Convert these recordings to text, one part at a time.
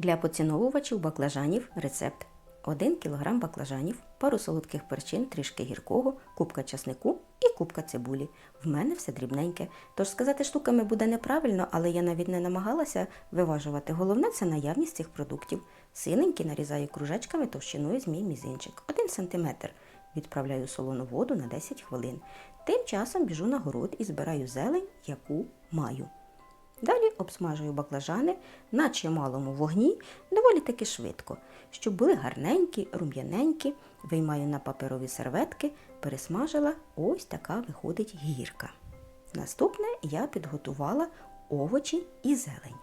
Для поціновувачів баклажанів рецепт. 1 кг баклажанів, пару солодких перчин, трішки гіркого, купка часнику і купка цибулі. В мене все дрібненьке. Тож сказати штуками буде неправильно, але я навіть не намагалася виважувати. Головне це наявність цих продуктів. Синенькі нарізаю кружечками товщиною з мій мізинчик. 1 см. Відправляю солону воду на 10 хвилин. Тим часом біжу на город і збираю зелень, яку маю. Обсмажую баклажани на чималому вогні доволі таки швидко, щоб були гарненькі, рум'яненькі. Виймаю на паперові серветки, пересмажила, ось така виходить гірка. Наступне я підготувала овочі і зелень.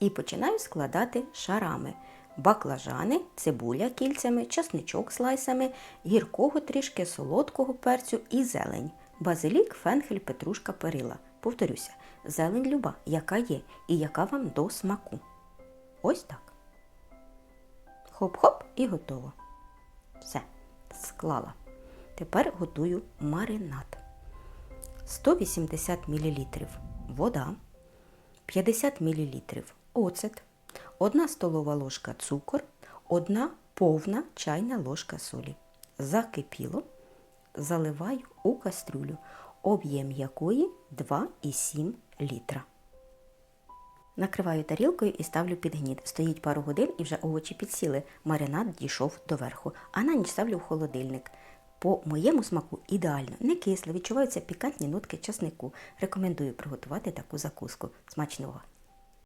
І починаю складати шарами. Баклажани, цибуля кільцями, часничок слайсами, гіркого трішки солодкого перцю і зелень. Базилік, фенхель, петрушка, перила. Повторюся, зелень люба, яка є і яка вам до смаку. Ось так. Хоп-хоп і готово. Все, склала. Тепер готую маринад. 180 мл вода, 50 мл оцет, 1 столова ложка цукор, 1 повна чайна ложка солі. Закипіло, заливаю у кастрюлю, об'єм якої 2,7 літра. Накриваю тарілкою і ставлю під гніт. Стоїть пару годин і вже овочі підсіли. Маринад дійшов до верху, а на ніч ставлю в холодильник. По моєму смаку ідеально, не кисло, відчуваються пікантні нотки часнику. Рекомендую приготувати таку закуску. Смачного!